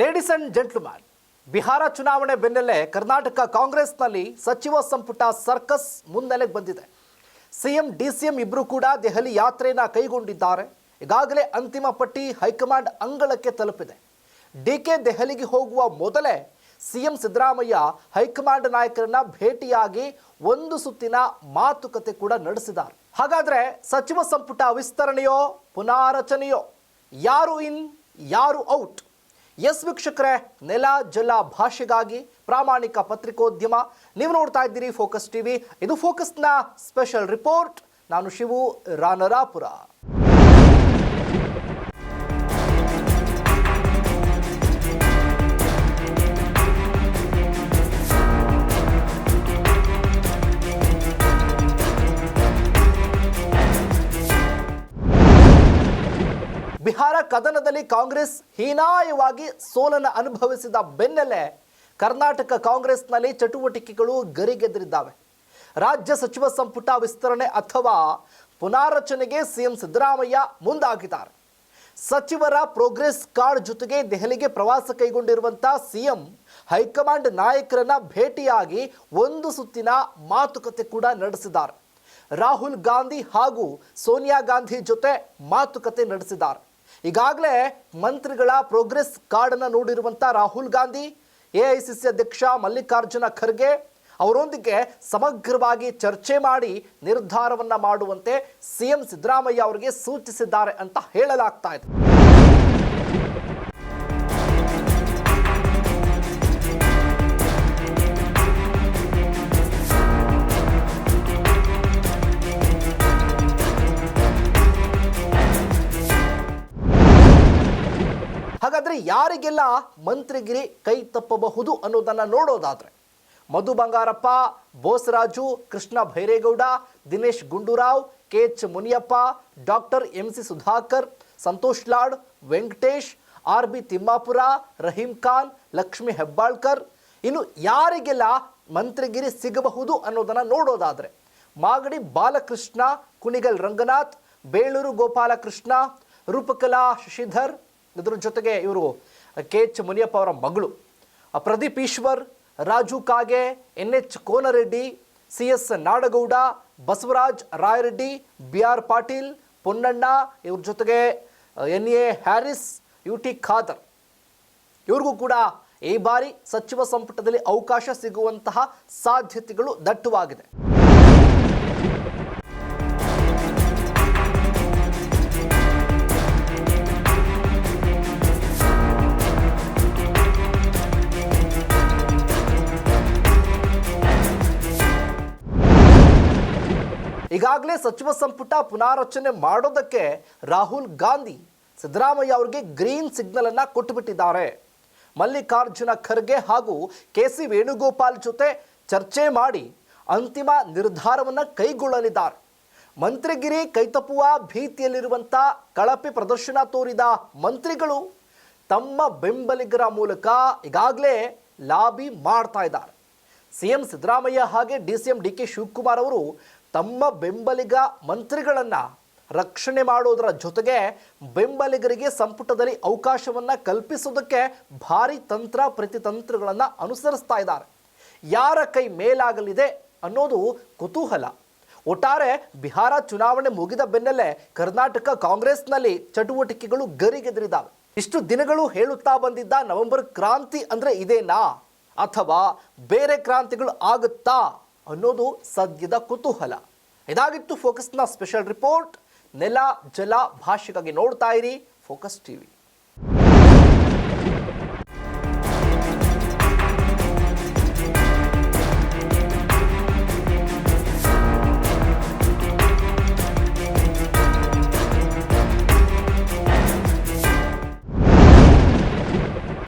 Ladies and gentleman Bihar ಚುನಾವಣೆ ಬೆನ್ನಲ್ಲೇ ಕರ್ನಾಟಕ ಕಾಂಗ್ರೆಸ್ನಲ್ಲಿ ಸಚಿವ ಸಂಪುಟ ಸರ್ಕಸ್ ಮುನ್ನೆಲೆಗೆ ಬಂದಿದೆ. ಸಿಎಂ, ಡಿಸಿಎಂ ಇಬ್ಬರು ಕೂಡ ದೆಹಲಿ ಯಾತ್ರೆಯನ್ನ ಕೈಗೊಂಡಿದ್ದಾರೆ. ಈಗಾಗಲೇ ಅಂತಿಮ ಪಟ್ಟಿ ಹೈಕಮಾಂಡ್ ಅಂಗಳಕ್ಕೆ ತಲುಪಿದೆ. ಡಿ ಕೆ ದೆಹಲಿಗೆ ಹೋಗುವ ಮೊದಲೇ ಸಿಎಂ ಸಿದ್ದರಾಮಯ್ಯ ಹೈಕಮಾಂಡ್ ನಾಯಕರನ್ನ ಭೇಟಿಯಾಗಿ ಒಂದು ಸುತ್ತಿನ ಮಾತುಕತೆ ಕೂಡ ನಡೆಸಿದ್ದಾರೆ. ಹಾಗಾದ್ರೆ ಸಚಿವ ಸಂಪುಟ ವಿಸ್ತರಣೆಯೋ ಪುನಾರಚನೆಯೋ? ಯಾರು ಇನ್, ಯಾರು ಔಟ್? ಎಸ್ ವೀಕ್ಷಕರೇ, ನೆಲ, ಜಲ ಭಾಷೆಗಾಗಿ ಪ್ರಾಮಾಣಿಕ ಪತ್ರಿಕೋದ್ಯಮ. ನೀವು ನೋಡ್ತಾ ಇದ್ದೀರಿ ಫೋಕಸ್ ಟಿವಿ. ಇದು ಫೋಕಸ್ನ ಸ್ಪೆಷಲ್ ರಿಪೋರ್ಟ್. ನಾನು ಶಿವು ರಾನರಾಪುರ. ಬಿಹಾರ ಕದನದಲ್ಲಿ ಕಾಂಗ್ರೆಸ್ ಹೀನಾಯವಾಗಿ ಸೋಲನ್ನು ಅನುಭವಿಸಿದ ಬೆನ್ನಲ್ಲೇ ಕರ್ನಾಟಕ ಕಾಂಗ್ರೆಸ್ನಲ್ಲಿ ಚಟುವಟಿಕೆಗಳು ಗರಿಗೆದರಿದ್ದಾವೆ. ರಾಜ್ಯ ಸಚಿವ ಸಂಪುಟ ವಿಸ್ತರಣೆ ಅಥವಾ ಪುನಾರಚನೆಗೆ ಸಿಎಂ ಸಿದ್ದರಾಮಯ್ಯ ಮುಂದಾಗಿದ್ದಾರೆ. ಸಚಿವರ ಪ್ರೋಗ್ರೆಸ್ ಕಾರ್ಡ್ ಜೊತೆಗೆ ದೆಹಲಿಗೆ ಪ್ರವಾಸ ಕೈಗೊಂಡಿರುವಂಥ ಸಿಎಂ, ಹೈಕಮಾಂಡ್ ನಾಯಕರನ್ನ ಭೇಟಿಯಾಗಿ ಒಂದು ಸುತ್ತಿನ ಮಾತುಕತೆ ಕೂಡ ನಡೆಸಿದ್ದಾರೆ. ರಾಹುಲ್ ಗಾಂಧಿ ಹಾಗೂ ಸೋನಿಯಾ ಗಾಂಧಿ ಜೊತೆ ಮಾತುಕತೆ ನಡೆಸಿದ್ದಾರೆ. ಈಗಾಗಲೇ ಮಂತ್ರಿಗಳ ಪ್ರೋಗ್ರೆಸ್ ಕಾರ್ಡನ್ನು ನೋಡಿರುವಂಥ Rahul Gandhi A I C C ಅಧ್ಯಕ್ಷ ಮಲ್ಲಿಕಾರ್ಜುನ ಖರ್ಗೆ ಅವರೊಂದಿಗೆ ಸಮಗ್ರವಾಗಿ ಚರ್ಚೆ ಮಾಡಿ ನಿರ್ಧಾರವನ್ನು ಮಾಡುವಂತೆ ಸಿಎಂ ಸಿದ್ದರಾಮಯ್ಯ ಅವರಿಗೆ ಸೂಚಿಸಿದ್ದಾರೆ ಅಂತ ಹೇಳಲಾಗ್ತಾ ಇದೆ. ಹಾಗಾದ್ರೆ ಯಾರಿಗೆಲ್ಲ ಮಂತ್ರಿಗಿರಿ ಕೈ ತಪ್ಪಬಹುದು ಅನ್ನೋದನ್ನು ನೋಡೋದಾದರೆ Madhu Bangarappa, Bosaraju, Krishna Byregowda, Dinesh Gundu Rao K H Muniyappa, doctor M C Sudhakar, Santosh Lad, Venkatesh, R B Timmapur, Rahim Khan, Lakshmi Hebbalkar. ಇನ್ನು ಯಾರಿಗೆಲ್ಲ ಮಂತ್ರಿಗಿರಿ ಸಿಗಬಹುದು ಅನ್ನೋದನ್ನು ನೋಡೋದಾದರೆ ಮಾಗಡಿ ಬಾಲಕೃಷ್ಣ, ಕುಣಿಗಲ್ ರಂಗನಾಥ್, ಬೇಳೂರು ಗೋಪಾಲಕೃಷ್ಣ, ರೂಪಕಲಾ ಶಶಿಧರ್ ಇದ್ರ ಜೊತೆಗೆ ಇವರು ಕೆ ಎಚ್ ಮುನಿಯಪ್ಪ ಅವರ ಮಗಳು. Pradeep Eshwar, Raju Kage N H Konareddy, C S Nadagouda, Basavaraj Rayareddy, B R Patil, Ponnanna, ಇವ್ರ ಜೊತೆಗೆ, N A Haris, U T Khader. ಇವ್ರಿಗೂ ಕೂಡ ಈ ಬಾರಿ ಸಚಿವ ಸಂಪುಟದಲ್ಲಿ ಅವಕಾಶ ಸಿಗುವಂತಹ ಸಾಧ್ಯತೆಗಳು ದಟ್ಟವಾಗಿದೆ. ಈಗಾಗಲೇ ಸಚಿವ ಸಂಪುಟ ಪುನಾರಚನೆ ಮಾಡೋದಕ್ಕೆ ರಾಹುಲ್ ಗಾಂಧಿ ಸಿದ್ದರಾಮಯ್ಯ ಅವರಿಗೆ ಗ್ರೀನ್ ಸಿಗ್ನಲ್ ಅನ್ನ ಕೊಟ್ಟುಬಿಟ್ಟಿದ್ದಾರೆ. ಮಲ್ಲಿಕಾರ್ಜುನ ಖರ್ಗೆ ಹಾಗೂ ಕೆ ಸಿ ವೇಣುಗೋಪಾಲ್ ಜೊತೆ ಚರ್ಚೆ ಮಾಡಿ ಅಂತಿಮ ನಿರ್ಧಾರವನ್ನು ಕೈಗೊಳ್ಳಲಿದ್ದಾರೆ. ಮಂತ್ರಿಗಿರಿ ಕೈತಪ್ಪುವ ಭೀತಿಯಲ್ಲಿರುವಂಥ ಕಳಪೆ ಪ್ರದರ್ಶನ ತೋರಿದ ಮಂತ್ರಿಗಳು ತಮ್ಮ ಬೆಂಬಲಿಗರ ಮೂಲಕ ಈಗಾಗಲೇ ಲಾಬಿ ಮಾಡ್ತಾ ಇದ್ದಾರೆ. ಸಿಎಂ ಸಿದ್ದರಾಮಯ್ಯ ಹಾಗೆ D C M D K Shivakumar ಅವರು ತಮ್ಮ ಬೆಂಬಲಿಗ ಮಂತ್ರಿಗಳನ್ನು ರಕ್ಷಣೆ ಮಾಡೋದರ ಜೊತೆಗೆ ಬೆಂಬಲಿಗರಿಗೆ ಸಂಪುಟದಲ್ಲಿ ಅವಕಾಶವನ್ನು ಕಲ್ಪಿಸೋದಕ್ಕೆ ಭಾರಿ ತಂತ್ರ ಪ್ರತಿತಂತ್ರಗಳನ್ನು ಅನುಸರಿಸ್ತಾ ಇದ್ದಾರೆ. ಯಾರ ಕೈ ಮೇಲಾಗಲಿದೆ ಅನ್ನೋದು ಕುತೂಹಲ. ಒಟ್ಟಾರೆ ಬಿಹಾರ ಚುನಾವಣೆ ಮುಗಿದ ಬೆನ್ನಲ್ಲೇ ಕರ್ನಾಟಕ ಕಾಂಗ್ರೆಸ್ನಲ್ಲಿ ಚಟುವಟಿಕೆಗಳು ಗರಿಗೆದರಿದಾವೆ. ಇಷ್ಟು ದಿನಗಳು ಹೇಳುತ್ತಾ ಬಂದಿದ್ದ ನವೆಂಬರ್ ಕ್ರಾಂತಿ ಅಂದರೆ ಇದೇನಾ? ಅಥವಾ ಬೇರೆ ಕ್ರಾಂತಿಗಳು ಆಗುತ್ತಾ? ಅನ್ನೋದು ಸದ್ಯದ ಕುತೂಹಲ. ಇದಾಗಿತ್ತು ಫೋಕಸ್ನ ಸ್ಪೆಷಲ್ ರಿಪೋರ್ಟ್ ನೆಲ ಜಲ ಭಾಷೆಗಾಗಿ ನೋಡ್ತಾ ಇರಿ ಫೋಕಸ್ ಟಿವಿ